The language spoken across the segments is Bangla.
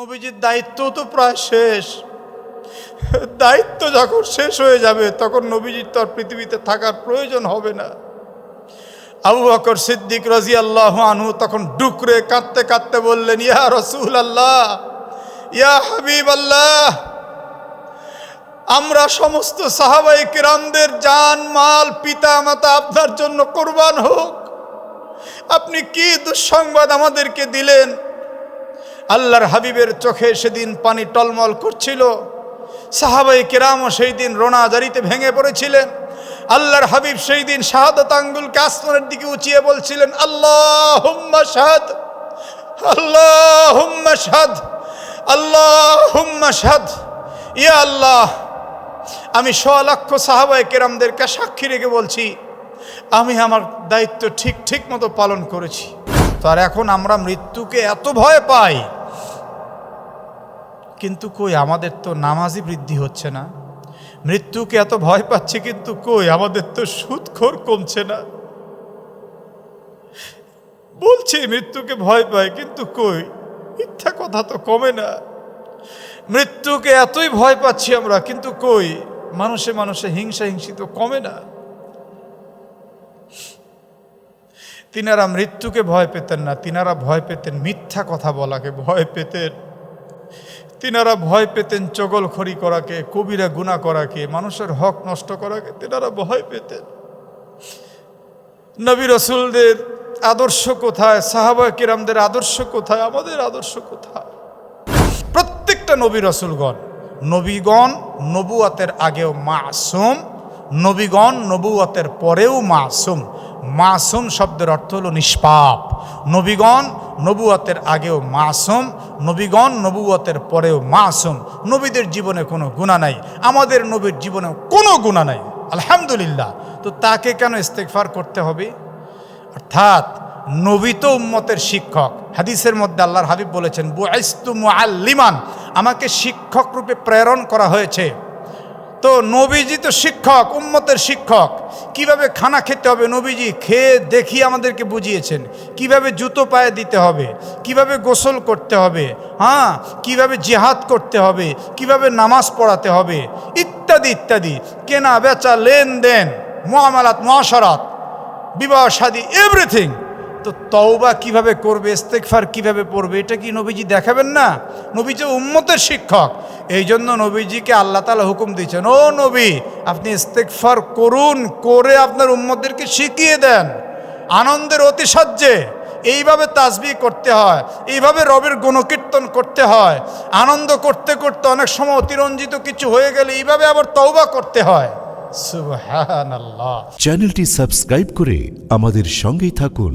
নবীজির দায়িত্ব তো প্রায় শেষ। দায়িত্ব যখন শেষ হয়ে যাবে, তখন নবীজির তো আর পৃথিবীতে থাকার প্রয়োজন হবে না। আবু বকর সিদ্দিক রাজি আল্লাহ আনহু তখন ডুকরে কাঁদতে কাঁদতে বললেন, ইয়া রসুল আল্লাহ ইয়া হাবিব আল্লাহ আমরা সমস্ত সাহাবাই কিরামদের জান, মাল পিতা মাতা আপনার জন্য কোরবান হোক। আপনি কি দুঃসংবাদ আমাদেরকে দিলেন? আল্লাহর হাবিবের চোখে সেদিন পানি টলমল করছিল। সাহাবাই কেরামও সেই দিন রোনাজারিতে ভেঙে পড়েছিলেন। আল্লাহর হাবিব সেই দিন শাহাদত আঙ্গুলকে আসমানের দিকে উঁচিয়ে বলছিলেন আল্লাহ হুম্মা আল্লাহ হুম্মা আল্লাহ হুম্মা শাহাদ। ইয়া আল্লাহ, আমি লক্ষ সাহাবাই কেরামদেরকে সাক্ষী রেখে বলছি, আমি আমার দায়িত্ব ঠিক ঠিক মতো পালন করেছি। তো আর এখন আমরা মৃত্যুকে এত ভয় পাই। কিন্তু কই, আমাদের তো নামাজই বৃদ্ধি হচ্ছে না। মৃত্যুকে এত ভয় পাচ্ছে, কিন্তু কই, আমাদের তো সুদখোর কমছে না। বলছি, মৃত্যুকে ভয় পায় কিন্তু কই, মিথ্যা কথা তো কমে না। মৃত্যুকে এতই ভয় পাচ্ছি আমরা, কিন্তু কই, মানুষে মানুষে হিংসা হিংসি তো কমে না। তিনারা মৃত্যুকে ভয় পেতেন না, তিনারা ভয় পেতেন মিথ্যা কথা বলাকে, ভয় পেতেন। তিনারা ভয় পেতেন চগলখড়ি করাকে, কবিরা গুণা করাকে, মানুষের হক নষ্ট করাকে, তিনারা ভয় পেতেন। নবী রসুলদের আদর্শ কোথায়? সাহাবা কিরামদের আদর্শ কোথায়? আমাদের আদর্শ কোথায়? প্রত্যেকটা নবী রসুলগণ, নবীগণ নবুয়াতের আগেও মাসুম নবীগণ নবুয়াতের পরেও মাসুম। মাসুম শব্দের অর্থ হলো নিষ্পাপ। নবীগণ নবুয়াতের আগেও মাসুম, নবীগণ নবুয়াতের পরেও মাসুম। নবীদের জীবনে কোনো গুণা নাই, আমাদের নবীর জীবনে কোনো গুণা নাই। আলহামদুলিল্লাহ। তো তাকে কেন ইস্তেকফার করতে হবে? অর্থাৎ নবী তো উম্মতের শিক্ষক। হাদিসের মধ্যে আল্লাহর হাবিব বলেছেন বুআইস্তু মুআল্লিমান। আমাকে শিক্ষক রূপে প্রেরণ করা হয়েছে। তো নবীজি তো শিক্ষক, উম্মতের শিক্ষক। কীভাবে খানা খেতে হবে নবীজি? খেয়ে দেখিয়ে আমাদেরকে বুঝিয়েছেন। কীভাবে জুতো পায়ে দিতে হবে? কীভাবে গোসল করতে হবে? হ্যাঁ? কীভাবে জেহাদ করতে হবে? কীভাবে নামাজ পড়াতে হবে? ইত্যাদি ইত্যাদি। কেনা, বেচা, লেনদেন মোয়ামালাত মহাসরাত বিবাহ, শাদী এভরিথিং তো তওবা কীভাবে করবে ইস্তেকফার কীভাবে পড়বে, এটা কি নবীজি দেখাবেন না? নবীজি উম্মতের শিক্ষক এই জন্য নবীজিকে আল্লাহ তালা হুকুম দিয়েছেন, ও নবী, আপনি ইস্তেকফার করুন, করে আপনার উম্মতদেরকে শিখিয়ে দেন। আনন্দের অতিশয্যে এইভাবে তাসবি করতে হয়, এইভাবে রবের গুণকীর্তন করতে হয়। আনন্দ করতে করতে অনেক সময় অতিরঞ্জিত কিছু হয়ে গেলে এইভাবে আবার তওবা করতে হয়। চ্যানেলটি সাবস্ক্রাইব করে আমাদের সঙ্গেই থাকুন।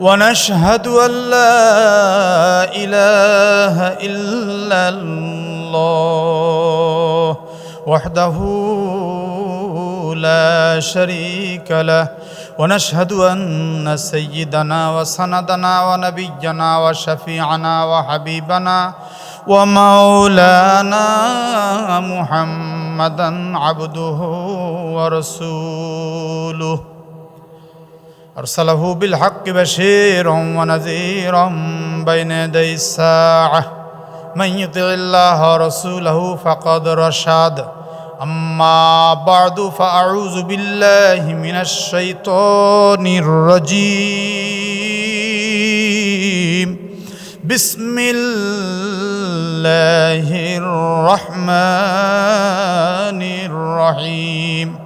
ونشهد أن لا إله إلا الله وحده لا شريك له. ونشهد أن سيدنا وسندنا ونبينا وشفيعنا وحبيبنا ومولانا محمدا عبده ورسوله. أرسله بالحق بشيرا ونذيرا بين يدي الساعة. من يطع الله ورسوله فقد رشد. أما بعد فأعوذ بالله من الشيطان الرجيم. بسم الله الرحمن الرحيم.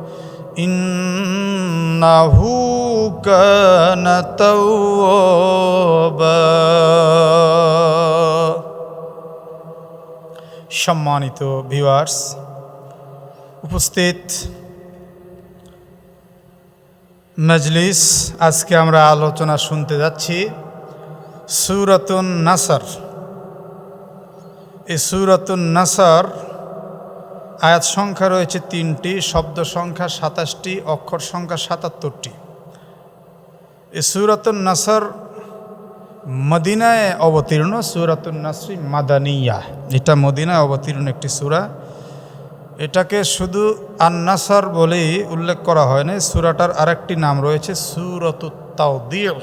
إنه كان توابا সম্মানিত ভিউয়ার্স উপস্থিত মজলিস আজকে আমরা আলোচনা শুনতে যাচ্ছি সুরতুন নাসর এই সুরতুন নাসর আয়াত সংখ্যা রয়েছে তিনটি, শব্দ সংখ্যা সাতাশটি, অক্ষর সংখ্যা সাতাত্তরটি। এ সুরতুন নাসর মদিনায় অবতীর্ণ, সুরাতুন নাসরি মাদানিয়া। এটা মদিনায় অবতীর্ণ একটি সুরা। এটাকে শুধু আন্নাসার বলেই উল্লেখ করা হয়নি সুরাটার আরেকটি নাম রয়েছে সুরতুত্তাউদ্দিয়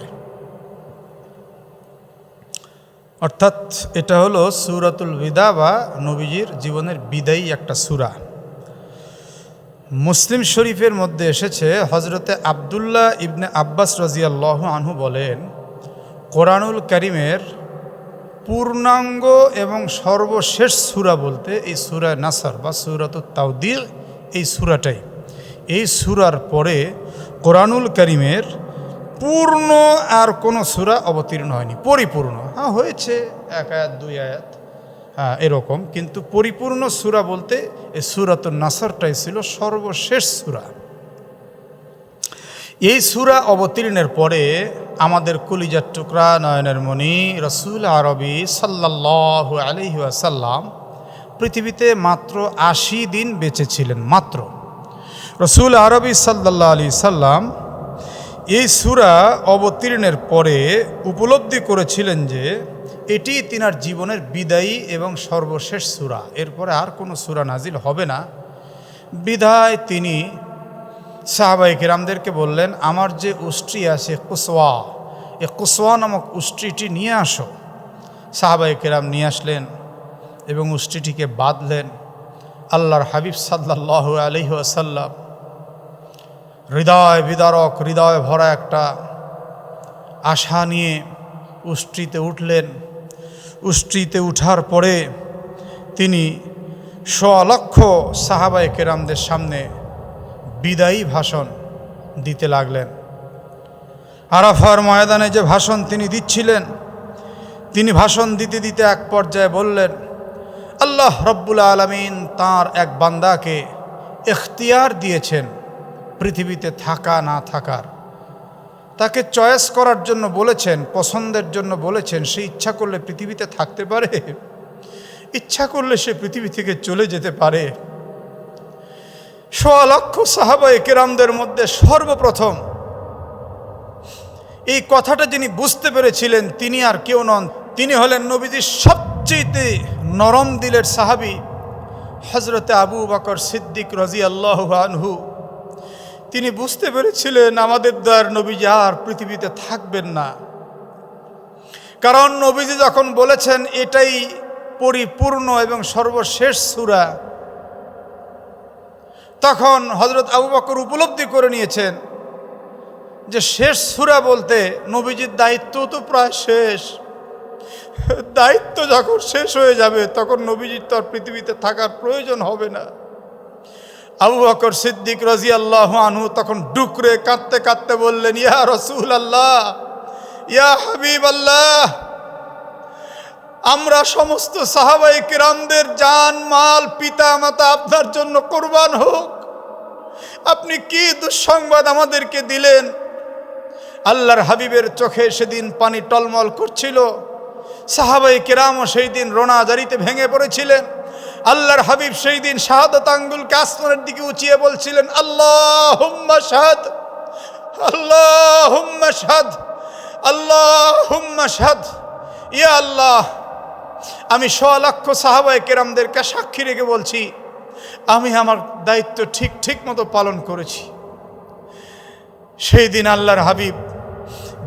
অর্থাৎ এটা হলো সুরাতুল বিদা বা নবীজির জীবনের বিদায়ী একটা সুরা। মুসলিম শরীফের মধ্যে এসেছে হজরতে আবদুল্লাহ ইবনে আব্বাস রাজিয়াল্লাহ আনহু বলেন, কোরআনুল করিমের পূর্ণাঙ্গ এবং সর্বশেষ সুরা বলতে এই সুরা নাসার বা সুরাতুত তাউদির এই সুরাটাই। এই সুরার পরে কোরআনুল করিমের পূর্ণ আর কোনো সুরা অবতীর্ণ হয়নি, পরিপূর্ণ। হ্যাঁ হয়েছে এক আয়াত, দুই আয়াত। হ্যাঁ এরকম। কিন্তু পরিপূর্ণ সুরা বলতে এই সুরাতুল নাসারটাই ছিল সর্বশেষ সুরা। এই সুরা অবতীর্ণের পরে আমাদের কলিজার টুকরা নয়নের মণি রসুল আরবি সাল্লাহ আলহি আসাল্লাম পৃথিবীতে মাত্র আশি দিন বেঁচে ছিলেন, মাত্র। রসুল আরবি সাল্লাহ আলি সাল্লাম এই সুরা অবতীর্ণের পরে উপলব্ধি করেছিলেন যে এটি তিনার জীবনের বিদায়ী এবং সর্বশেষ সুরা। এরপরে আর কোনো সুরা নাজিল হবে না। বিধায় তিনি সাহাবাই কিরামদেরকে বললেন, আমার যে উষ্ট্রি আছে কুসওয়া, এ কুসওয়া নামক উষ্ট্রিটি নিয়ে আসো। সাহাবাই কিরাম নিয়ে আসলেন এবং উষ্ট্রিটিকে বাঁধলেন। আল্লাহর হাবিব সাল্লাহ আলহি আসাল্লাম হৃদয় বিদারক, হৃদয় ভরা একটা আশা নিয়ে উষ্ট্রিতে উঠলেন। উষ্ট্রিতে উঠার পরে তিনি স্বলক্ষ সাহাবাই কেরামদের সামনে বিদায়ী ভাষণ দিতে লাগলেন। আরাফার ময়দানে যে ভাষণ তিনি দিচ্ছিলেন, তিনি ভাষণ দিতে দিতে এক পর্যায়ে বললেন, আল্লাহ রব্বুল আলমিন তার এক বান্দাকে এখতিয়ার দিয়েছেন। পৃথিবীতে থাকা না থাকার। তাকে চয়েস করার জন্য বলেছেন, পছন্দের জন্য বলেছেন, সে ইচ্ছা করলে পৃথিবীতে থাকতে পারে। ইচ্ছা করলে সে পৃথিবী থেকে চলে যেতে পারে। সোয়া লক্ষ সাহাবাই কেরামদের মধ্যে সর্বপ্রথম এই কথাটা যিনি বুঝতে পেরেছিলেন, তিনি আর কেউ নন। তিনি হলেন নবীজির সবচেয়ে নরম দিলের সাহাবি হজরতে আবু বকর সিদ্দিক রাজি আল্লাহ আনহু। তিনি বুঝতে পেরেছিলেন আমাদের দ্বার নবীজি আর পৃথিবীতে থাকবেন না। কারণ নবীজি যখন বলেছেন, এটাই পরিপূর্ণ এবং সর্বশেষ সুরা, তখন হজরত আবু বকর উপলব্ধি করে নিয়েছেন যে শেষ সুরা বলতে নবীজির দায়িত্ব তো প্রায় শেষ। দায়িত্ব যখন শেষ হয়ে যাবে, তখন নবীজির তো আর পৃথিবীতে থাকার প্রয়োজন হবে না। আবু বকর সিদ্দিক রাজি আল্লাহ আনহু তখন ডুকরে কাঁদতে কাঁদতে বললেন, ইয়া রসুল আল্লাহ ইয়া হাবিব আল্লাহ আমরা সমস্ত সাহাবাই কিরামদের জান, মাল পিতা মাতা আপনার জন্য কোরবান হোক। আপনি কি দুঃসংবাদ আমাদেরকে দিলেন? আল্লাহর হাবিবের চোখে সেদিন পানি টলমল করছিল। সাহাবাই কেরামও সেই দিন রোনাজারিতে ভেঙে পড়েছিলেন। আল্লাহর হাবিব সেই দিন শাহাদত আঙ্গুলকে আসমানের দিকে উঁচিয়ে বলছিলেন আল্লাহ হুম্মা আল্লাহ হুম্মা আল্লাহ হুম্মা শাহাদ। ইয়া আল্লাহ, আমি লক্ষ সাহাবাই কেরামদেরকে সাক্ষী রেখে বলছি, আমি আমার দায়িত্ব ঠিক ঠিক মতো পালন করেছি। সেই দিন আল্লাহর হাবিব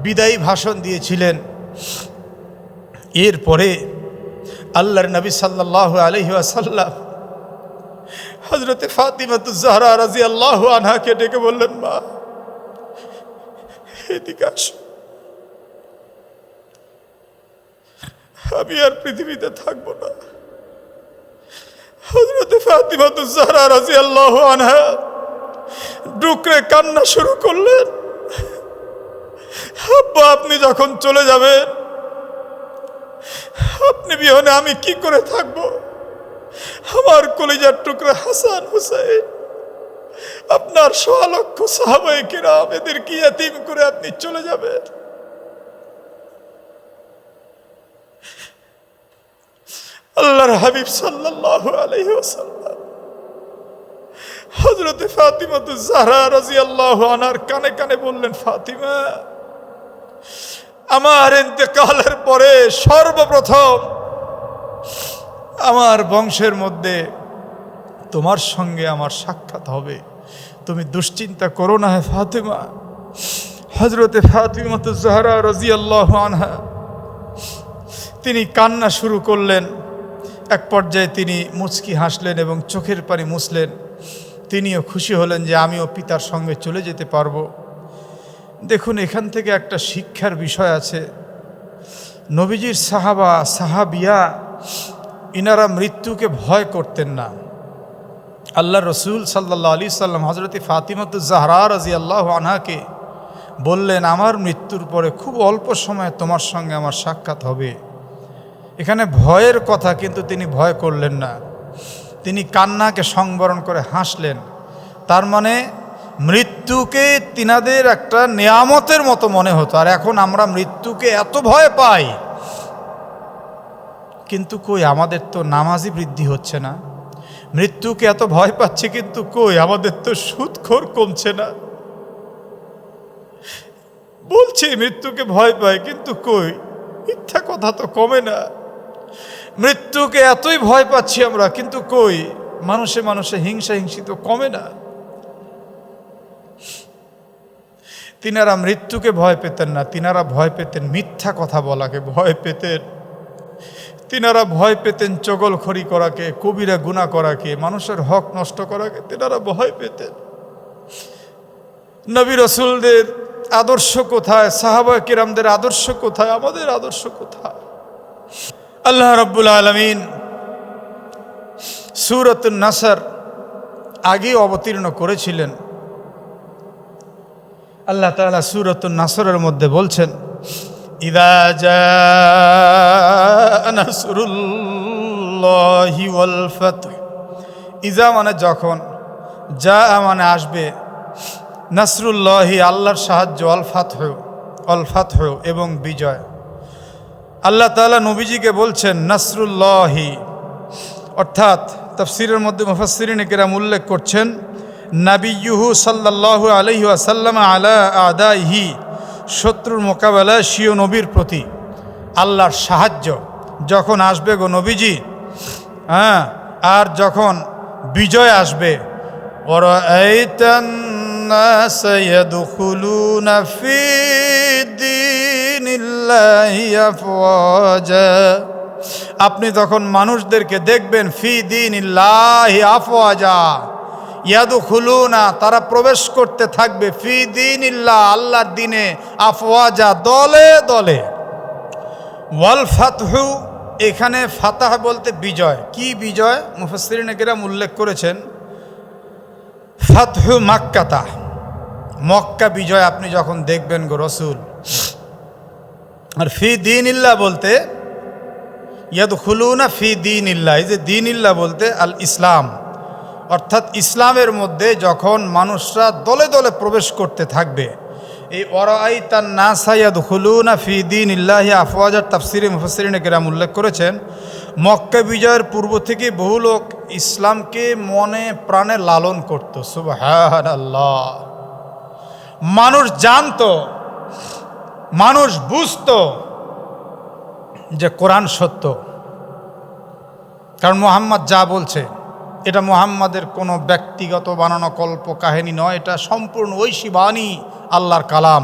বিদায়ী ভাষণ দিয়েছিলেন এরপরে আল্লাহর নবী সাল্লাহ আলহি আসাল্লাম হজরতে ফাতিমাতুজাহরা রাজি আল্লাহ আনহাকে ডেকে বললেন, মা, এদিকে আসো। আমি আর পৃথিবীতে থাকব না। হজরত ফাতিমাতুজাহরা রাজি আল্লাহ আনহা ডুকরে কান্না শুরু করলেন। আব্বা, আপনি যখন চলে যাবেন আপনি বিহনে আমি কি করে থাকব? আমার কলিজার টুকরা হাসান হুসাইন, আপনার সোয়ালক্ষ সাহাবাই এদের কি এতিম করে আপনি চলে যাবেন। আল্লাহর হাবিব সাল্লাল্লাহু আলাইহি ওয়াসাল্লাম হযরতে ফাতিমাতু জাহরা আল্লাহ আনহার কানে কানে বললেন, ফাতিমা আমার ইন্তেকালের পরে সর্বপ্রথম আমার বংশের মধ্যে তোমার সঙ্গে আমার সাক্ষাৎ হবে। তুমি দুশ্চিন্তা করো না হে ফাতিমা। হজরতে ফাতিমাতু জাহরা রাদিয়াল্লাহু আনহা, তিনি কান্না শুরু করলেন। এক পর্যায়ে তিনি মুচকি হাসলেন এবং চোখের পানি মুছলেন। তিনিও খুশি হলেন যে আমিও পিতার সঙ্গে চলে যেতে পারব। দেখুন, এখান থেকে একটা শিক্ষার বিষয় আছে। নবীজির সাহাবা, সাহাবিয়া, ইনারা মৃত্যুকে ভয় করতেন না। আল্লাহ রসুল সাল্লাহ আলি সাল্লাম হজরত ফাতিমত জাহরা রাজি আল্লাহ আনহাকে বললেন, আমার মৃত্যুর পরে খুব অল্প সময় তোমার সঙ্গে আমার সাক্ষাৎ হবে। এখানে ভয়ের কথা কিন্তু তিনি ভয় করলেন না। তিনি কান্নাকে সংবরণ করে হাসলেন। তার মানে মৃত্যুকে তিনাদের একটা নিয়ামতের মতো মনে হতো, আর এখন আমরা মৃত্যুকে এত ভয় পাই। কিন্তু কই, আমাদের তো নামাজি বৃদ্ধি হচ্ছে না। মৃত্যুকে এত ভয় পাচ্ছে, কিন্তু কই, আমাদের তো সুদখোর কমছে না। বলছি, মৃত্যুকে ভয় পাই, কিন্তু কই, মিথ্যা কথা তো কমে না। মৃত্যুকে এতই ভয় পাচ্ছি আমরা, কিন্তু কই, মানুষে মানুষে হিংসা হিংসি তো কমে না। তিনারা মৃত্যুকে ভয় পেতেন না, তিনারা ভয় পেতেন মিথ্যা কথা বলাকে, ভয় পেতেন। তিনারা ভয় পেতেন চগলখড়ি করাকে, কবিরা গুণা করাকে, মানুষের হক নষ্ট করাকে, তিনারা ভয় পেতেন। নবী রসুলদের আদর্শ কোথায়? সাহাবা কিরামদের আদর্শ কোথায়? আমাদের আদর্শ কোথায়? আল্লাহ রব্বুল আলমিন সুরত নাসার আগে অবতীর্ণ করেছিলেন। আল্লাহ তালা সুরত নাসরের মধ্যে বলছেন ইজা মানে যখন, যা মানে আসবে, নাসরুল্লাহি আল্লাহর সাহায্য অল ফাতহ অল ফাতহ এবং বিজয়। আল্লাহ তাআলা নবীজিকে বলছেন, নাসরুল্লাহি। অর্থাৎ তফসিরের মধ্যে মুফাসসিরিন কেরাম উল্লেখ করছেন নাবিয়ুহু সাল্লাহ আলহি আসাল্লাম আলা আদাহি শত্রুর মোকাবেলায় শিও নবীর প্রতি আল্লাহর সাহায্য। যখন আসবে গো নবীজি হ্যাঁ আর যখন বিজয় আসবে আপনি তখন মানুষদেরকে দেখবেন, ফি দিন আফওয়াজা। ইয়াদু খুলুনা তারা প্রবেশ করতে থাকবে ফি দিন ইল্লাহ আল্লাহর দিনে, আফওয়াজা, দলে দলে। ওয়াল ফাতহু, এখানে ফাতাহ বলতে বিজয়। কি বিজয়? মুফাসসিরিন কেরাম উল্লেখ করেছেন, ফাতহু মাক্কাতা। মক্কা বিজয় আপনি যখন দেখবেন গো রসুল। আর ফি দিন ইল্লা বলতে ইয়াদ খুলুনা ফি দিন ইল্লা এই যে দিন ইল্লা বলতে আল ইসলাম অর্থাৎ ইসলামের মধ্যে যখন মানুষরা দলে দলে প্রবেশ করতে থাকবে, এই অরাই তার না সাইয়াদ হুলুনা ফি দিন ইল্লাহি আফওয়াজার তাফসিরে মুফসরিনে কেরাম উল্লেখ করেছেন, মক্কা বিজয়ের পূর্ব থেকে বহু লোক ইসলামকে মনে প্রাণে লালন করত। সুবহান আল্লাহ মানুষ জানতো, মানুষ বুঝতো যে কোরআন সত্য। কারণ মোহাম্মদ যা বলছে এটা মোহাম্মদের কোনো ব্যক্তিগত বানানো কল্প কাহিনী নয়, এটা সম্পূর্ণ ঐশী বাণী আল্লাহর কালাম।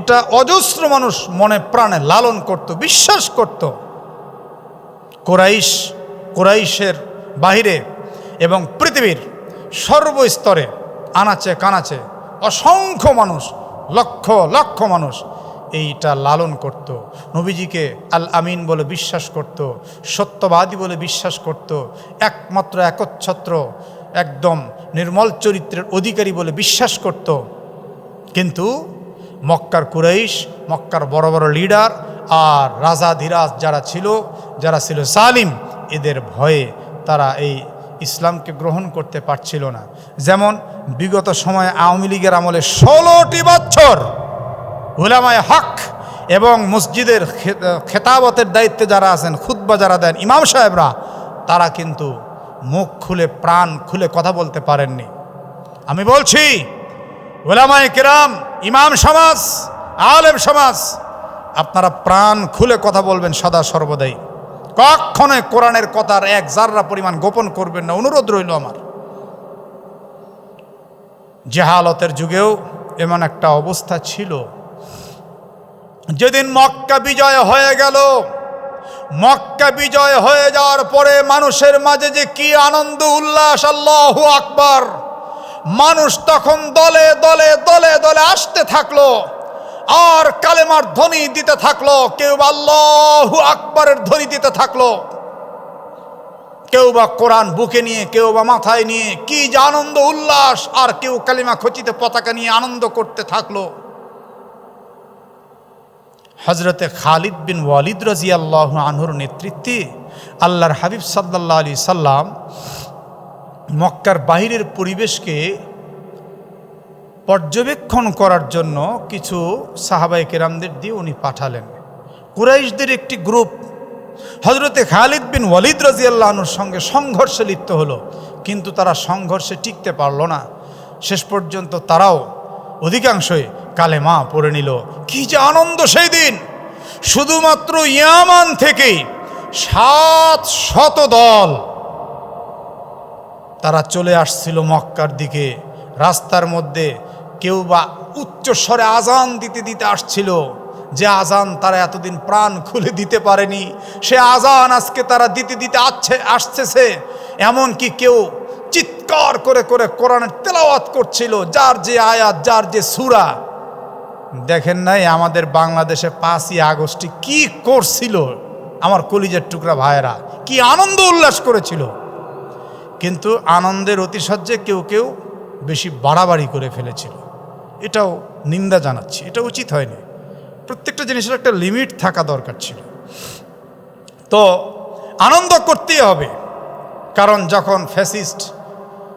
এটা অজস্র মানুষ মনে প্রাণে লালন করত, বিশ্বাস করত। কোরাইশ, কোরাইশের বাহিরে এবং পৃথিবীর সর্বস্তরে আনাচে কানাচে অসংখ্য মানুষ, লক্ষ লক্ষ মানুষ এইটা লালন করত। নবীজিকে আল আমিন বলে বিশ্বাস করত, সত্যবাদী বলে বিশ্বাস করত, একমাত্র একচ্ছত্র, একদম নির্মল চরিত্রের অধিকারী বলে বিশ্বাস করত। কিন্তু মক্কার কুরাইশ, মক্কার বড় বড় লিডার আর রাজা ধীরাজ যারা ছিল যারা ছিল সালিম, এদের ভয়ে তারা এই ইসলামকে গ্রহণ করতে পারছিল না। যেমন বিগত সময়ে আওয়ামী লীগের আমলে ষোলোটি বছর উলামায় হক এবং মসজিদের খেতাবতের দায়িত্বে যারা আছেন খুদ্া যারা দেন, ইমাম সাহেবরা, তারা কিন্তু মুখ খুলে, প্রাণ খুলে কথা বলতে পারেননি। আমি বলছি ওলামায় কিরাম, ইমাম সমাজ, আলেম সমাজ, আপনারা প্রাণ খুলে কথা বলবেন সদা সর্বদাই। কখনোই কোরআনের কথার এক জাররা পরিমাণ গোপন করবেন না, অনুরোধ রইল আমার। জেহালতের যুগেও এমন একটা অবস্থা ছিল যেদিন মক্কা বিজয় হয়ে গেল, মক্কা বিজয় হয়ে যাওয়ার পরে মানুষের মাঝে যে কি আনন্দ, উল্লাস, আল্লাহ আকবার। মানুষ তখন দলে দলে দলে দলে আসতে থাকল, আর কালেমার ধ্বনি দিতে থাকল, কেউ বা আল্লাহ আকবরের ধ্বনি দিতে থাকল, কেউ বা কোরআন বুকে নিয়ে, কেউ বা মাথায় নিয়ে, কি যে আনন্দ, উল্লাস, আর কেউ কালিমা খচিতে পতাকা নিয়ে আনন্দ করতে থাকল। হজরতে খালিদ বিন ওয়ালিদ রাজি আল্লাহ আনহুর নেতৃত্বে আল্লাহর হাবিব সাল্লাহ আলি সাল্লাম মক্কার বাহিরের পরিবেশকে পর্যবেক্ষণ করার জন্য কিছু সাহাবাই কেরামদের দিয়ে উনি পাঠালেন। কুরাইশদের একটি গ্রুপ হজরতে খালিদ বিন ওয়ালিদ রাজি আল্লাহনুর সঙ্গে সংঘর্ষে লিপ্ত হলো, কিন্তু তারা সংঘর্ষে টিকতে পারল না। শেষ পর্যন্ত তারাও অধিকাংশই কালেমা পড়ে নিল। কি যে আনন্দ সেই দিন। শুধুমাত্র ইয়ামান থেকে সাত শত দল তারা চলে আসছিল মক্কার দিকে। রাস্তার মধ্যে কেউ বা উচ্চস্বরে আজান দিতে দিতে আসছিল। যে আজান তারা এতদিন প্রাণ খুলে দিতে পারেনি, সে আজান আজকে তারা দিতে দিতে আসছে, আসতেছে। এমনকি কেউ চিৎকার করে করে কোরআনের তেলাওয়াত করছিল, যার যে আয়াত, যার যে সুরা। দেখেন নাই, আমাদের বাংলাদেশে পাঁচই আগস্টে কি করছিল আমার কলিজের টুকরা ভাইয়েরা? কি আনন্দ উল্লাস করেছিল। কিন্তু আনন্দের অতিশয্যে কেউ কেউ বেশি বাড়াবাড়ি করে ফেলেছিল। এটাও নিন্দা জানাচ্ছি, এটা উচিত হয়নি। প্রত্যেকটা জিনিসের একটা লিমিট থাকা দরকার ছিল। তো আনন্দ করতেই হবে, কারণ যখন ফ্যাসিস্ট,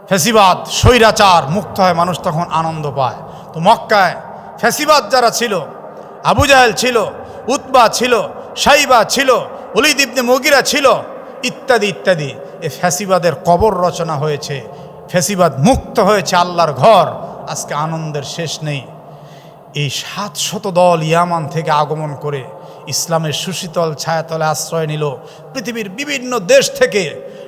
ফ্যাসিবাদ, স্বৈরাচার মুক্ত হয়, মানুষ তখন আনন্দ পায়। তো মক্কায় ফ্যাসিবাদ যারা ছিল, আবু জাহেল ছিল, উতবা ছিল, সাইবা ছিল অলিদ ইবনে মগিরা ছিল, ইত্যাদি ইত্যাদি। এ ফ্যাসিবাদের কবর রচনা হয়েছে, ফ্যাসিবাদ মুক্ত হয়েছে আল্লাহর ঘর। আজকে আনন্দের শেষ নেই। এই সাত শত দল ইয়ামান থেকে আগমন করে ইসলামের সুশীতল ছায়াতলে আশ্রয় নিল। পৃথিবীর বিভিন্ন দেশ থেকে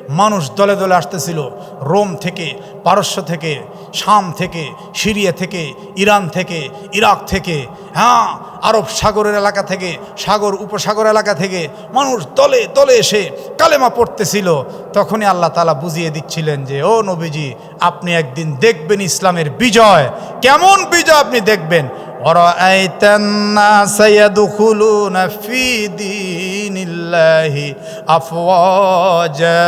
মানুষ দলে দলে আসতেছিল। রোম থেকে, পারস্য থেকে, শাম থেকে, সিরিয়া থেকে, ইরান থেকে, ইরাক থেকে। হ্যাঁ আরব সাগরের এলাকা থেকে সাগর উপসাগর এলাকা থেকে মানুষ দলে দলে এসে কালেমা পড়তেছিল তখনই আল্লাহ তালা বুঝিয়ে দিচ্ছিলেন যে ও নবীজি আপনি একদিন দেখবেন ইসলামের বিজয় কেমন বিজয় আপনি দেখবেন ورأيت الناس يدخلون في دين الله أفواجا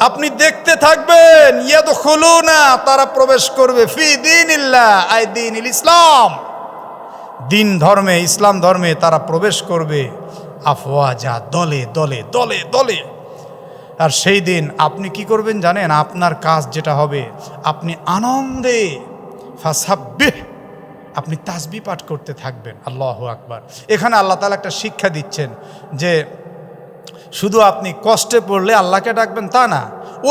আপনি দেখতে থাকবেন। ইয়াদখুলুনা, তারা প্রবেশ করবে। ফি দীনিল্লাহ, আই দীনিল ইসলাম। দিন ধর্মে, ইসলাম ধর্মে তারা প্রবেশ করবে। আফওয়াজা দলে দলে দলে দলে। আর সেই দিন আপনি কি করবেন জানেন? আপনার কাজ যেটা হবে, আপনি আনন্দে, ফাসাব্বিহ, আপনি তাসবি পাঠ করতে থাকবেন। আল্লাহ আকবার। এখানে আল্লাহ তালা একটা শিক্ষা দিচ্ছেন যে, শুধু আপনি কষ্টে পড়লে আল্লাহকে ডাকবেন তা না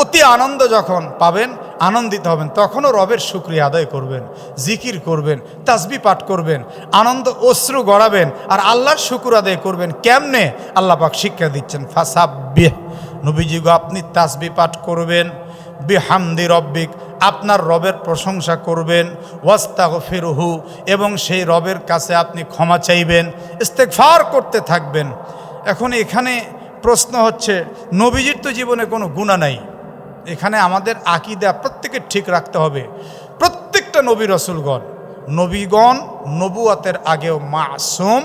অতি আনন্দ যখন পাবেন, আনন্দিত হবেন, তখনও রবের শুক্রিয়া আদায় করবেন, জিকির করবেন, তাসবি পাঠ করবেন, আনন্দ অশ্রু গড়াবেন, আর আল্লাহর শুকুর আদায় করবেন। কেমনে? আল্লাহ পাক শিক্ষা দিচ্ছেন, ফাসাব্বিহ। নবীজিগো আপনি তাসবি পাঠ করবেন, বিহামদি রব্বিক, আপনার রবের প্রশংসা করবেন ওয়াস্তাগ ফিরহু এবং সেই রবের কাছে আপনি ক্ষমা চাইবেন ইস্তেকফার করতে থাকবেন। এখন এখানে প্রশ্ন হচ্ছে, নবীজির তো জীবনে কোনো গুণা নাই। এখানে আমাদের আকিদা প্রত্যেকে ঠিক রাখতে হবে। প্রত্যেকটা নবী রসুলগণ, নবীগণ নবুয়াতের আগেও মাসুম,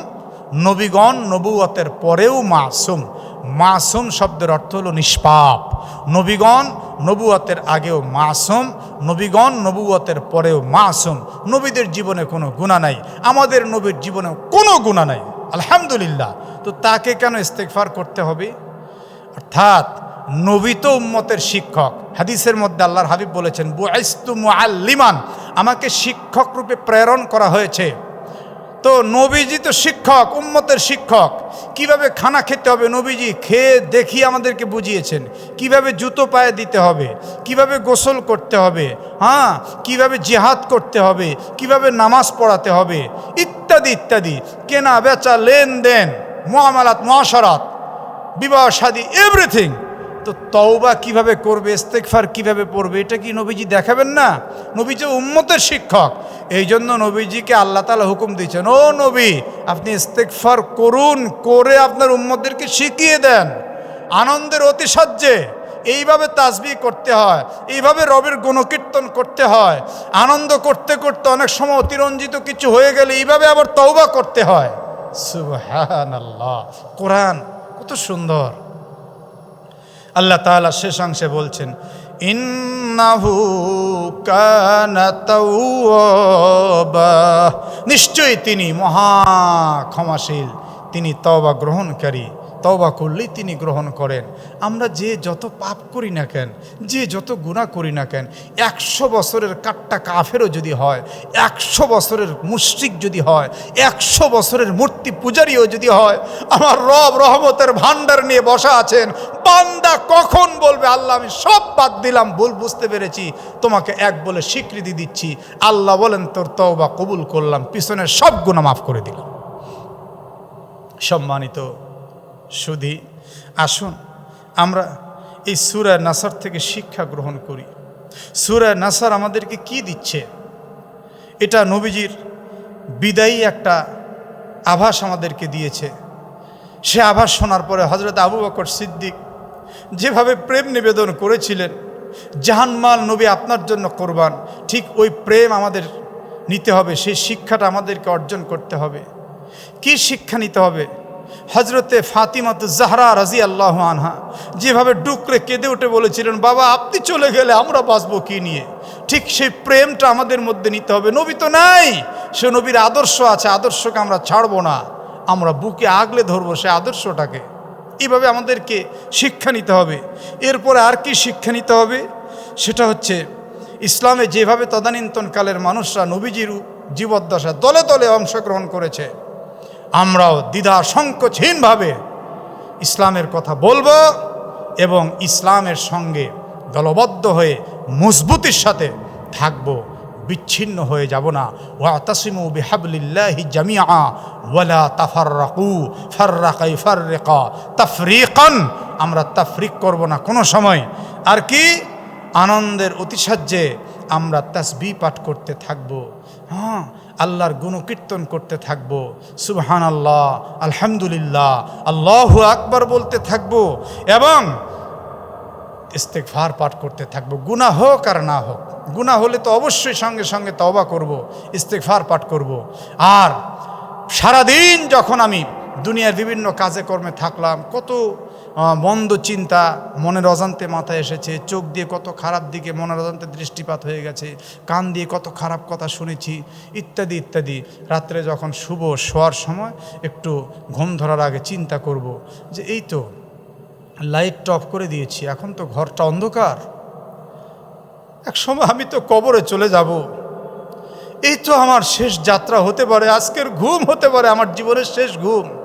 নবীগণ নবুয়াতের পরেও মাসুম। মাসুম শব্দের অর্থ হলো নিষ্পাপ। নবীগণ নবুয়াতের আগেও মাসুম, নবীগণ নবুয়াতের পরেও মাসুম। নবীদের জীবনে কোনো গুণা নাই, আমাদের নবীর জীবনে কোনো গুণা নাই। আলহামদুলিল্লাহ। তো তাকে কেন ইস্তেকফার করতে হবে? অর্থাৎ নবী তো উম্মতের শিক্ষক। হাদিসের মধ্যে আল্লাহর হাবিব বলেছেন বুআইস্তু মুআল্লিমান আমাকে শিক্ষক রূপে প্রেরণ করা হয়েছে। তো নবীজি তো শিক্ষক, উম্মতের শিক্ষক। কীভাবে খানা খেতে হবে? নবীজি খেয়ে দেখিয়ে আমাদেরকে বুঝিয়েছেন। কীভাবে জুতো পায়ে দিতে হবে? কীভাবে গোসল করতে হবে? হ্যাঁ কীভাবে জিহাদ করতে হবে? কীভাবে নামাজ পড়াতে হবে? ইত্যাদি ইত্যাদি। কেনা, বেচা, লেনদেন মহামালাত মহাসরাত বিবাহ, শাদী, এভরিথিং। তো তওবা কীভাবে করবে ইস্তেকফার কীভাবে পড়বে, এটা কি নবীজি দেখাবেন না? নবীজি উম্মতের শিক্ষক এই জন্য নবীজিকে আল্লাহ তালা হুকুম দিয়েছেন, ও নবী, আপনি ইস্তেকফার করুন, করে আপনার উম্মতদেরকে শিখিয়ে দেন। আনন্দের অতিশয্যে এইভাবে তাসবি করতে হয়, এইভাবে রবের গুণকীর্তন করতে হয়। আনন্দ করতে করতে অনেক সময় অতিরঞ্জিত কিছু হয়ে গেলে এইভাবে আবার তওবা করতে হয়। সুবহান আল্লাহ কোরআন কত সুন্দর। আল্লাহ তাআলা শেষাংশে বলছেন ইন্নাহু নিশ্চয়ই তিনি মহা ক্ষমাশীল তিনি তবা গ্রহণকারী। তওবা করলেই তিনি গ্রহণ করেন। আমরা যে যত পাপ করি না কেন, যে যত গুণা করি না কেন, একশো বছরের কাট্টা কাফেরও যদি হয়, একশো বছরের মুশ্রিক যদি হয়, একশো বছরের মূর্তি পূজারীও যদি হয়, আমার রব রহমতের ভাণ্ডার নিয়ে বসা আছেন, বান্দা কখন বলবে, আল্লাহ, আমি সব বাদ দিলাম, ভুল বুঝতে পেরেছি, তোমাকে এক বলে স্বীকৃতি দিচ্ছি, আল্লাহ বলেন, তোর তওবা কবুল করলাম, পিছনের সব গুণা মাফ করে দিলাম। সম্মানিত সুধি আসুন, আমরা এই সুরা নাসার থেকে শিক্ষা গ্রহণ করি। সুরা নাসার আমাদেরকে কি দিচ্ছে? এটা নবীজির বিদায়ী একটা আভাস আমাদেরকে দিয়েছে। সে আভাস শোনার পরে হজরত আবু বকর সিদ্দিক যেভাবে প্রেম নিবেদন করেছিলেন জাহানমাল নবী আপনার জন্য কোরবান, ঠিক ওই প্রেম আমাদের নিতে হবে, সেই শিক্ষাটা আমাদেরকে অর্জন করতে হবে। কি শিক্ষা নিতে হবে? হজরতে ফাতিমাত জাহরা রাজি আল্লাহ আনহা, যেভাবে ডুকরে কেঁদে উঠে বলেছিলেন, বাবা, আপনি চলে গেলে আমরা বাঁচবো কি নিয়ে? ঠিক সেই প্রেমটা আমাদের মধ্যে নিতে হবে। নবী তো নাই, সে নবীর আদর্শ আছে, আদর্শকে আমরা ছাড়বো না। আমরা বুকে আগলে ধরবো সে আদর্শটাকে। এইভাবে আমাদেরকে শিক্ষা নিতে হবে। এরপরে আর কি শিক্ষা নিতে হবে? সেটা হচ্ছে, ইসলামে যেভাবে তদানীন্তনকালের মানুষরা নবীজির জীবদ্দশা দলে দলে অংশগ্রহণ করেছে আমরাও দ্বিধা সংকোচহীনভাবে ইসলামের কথা বলব এবং ইসলামের সঙ্গে দলবদ্ধ হয়ে মজবুতির সাথে থাকব, বিচ্ছিন্ন হয়ে যাব না। ওয়া তাসিমু বিহাবলিল্লাহি জামিআ ওয়ালা তাফাররাকু ফাররাকাই ফাররিকা তাফরিকান আমরা তাফরিক করব না কোনো সময়। আর কি? আনন্দের অতিসাহ্যে আমরা তাসবি পাঠ করতে থাকব। হ্যাঁ আল্লাহর গুণকীর্তন করতে থাকব। সুবহান আল্লাহ আলহামদুলিল্লাহ, আল্লাহ আকবার বলতে থাকব এবং ইস্তেকফার পাঠ করতে থাকব। গুণা হোক আর না হোক গুণা হলে তো অবশ্যই সঙ্গে সঙ্গে তওবা করব ইস্তেকফার পাঠ করব। আর সারাদিন যখন আমি দুনিয়ার বিভিন্ন কাজে কর্মে থাকলাম, কত মন্দ চিন্তা মনের অজান্তে মাথায় এসেছে। চোখ দিয়ে কত খারাপ দিকে মনের অজান্তে দৃষ্টিপাত হয়ে গেছে। কান দিয়ে কত খারাপ কথা শুনেছি, ইত্যাদি ইত্যাদি। রাত্রে যখন শুভ শোয়ার সময় একটু ঘুম ধরার আগে চিন্তা করব যে, এই তো, লাইটটা অফ করে দিয়েছি, এখন তো ঘরটা অন্ধকার। এক সময় আমি তো কবরে চলে যাব। এই তো আমার শেষ যাত্রা হতে পারে, আজকের ঘুম হতে পারে, আমার জীবনের শেষ ঘুম।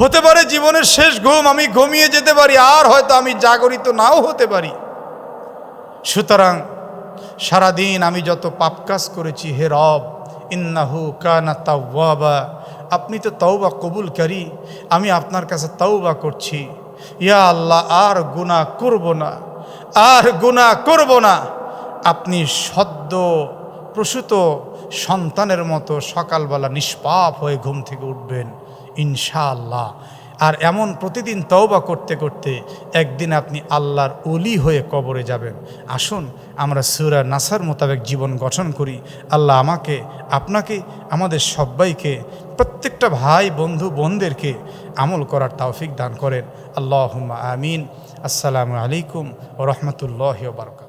হতে পারে জীবনের শেষ ঘুম, আমি ঘুমিয়ে যেতে পারি, আর হয়তো আমি জাগরিত নাও হতে পারি। সুতরাং সারাদিন আমি যত পাপ কাজ করেছি, হে রব, ইন্নাহু কানা তাওয়াবা, আপনি তো তওবা কবুলকারী আমি আপনার কাছে তওবা করছি। ইয়া আল্লাহ, আর গুনাহ করব না, আর গুনাহ করব না। আপনি সদ্য প্রসূত সন্তানের মতো সকালবেলা নিষ্পাপ হয়ে ঘুম থেকে উঠবেন। ইনশাআল্লাহ। আর এমন প্রতিদিন তওবা করতে করতে একদিন আপনি আল্লাহর অলি হয়ে কবরে যাবেন। আসুন, আমরা সুরা নাসার মোতাবেক জীবন গঠন করি। আল্লাহ আমাকে, আপনাকে, আমাদের সবাইকে প্রত্যেকটা ভাই, বন্ধু, বোনদেরকে আমল করার তৌফিক দান করেন। আল্লাহ আমিন। আসসালামু আলাইকুম ও রহমতুল্লাহ বারকাত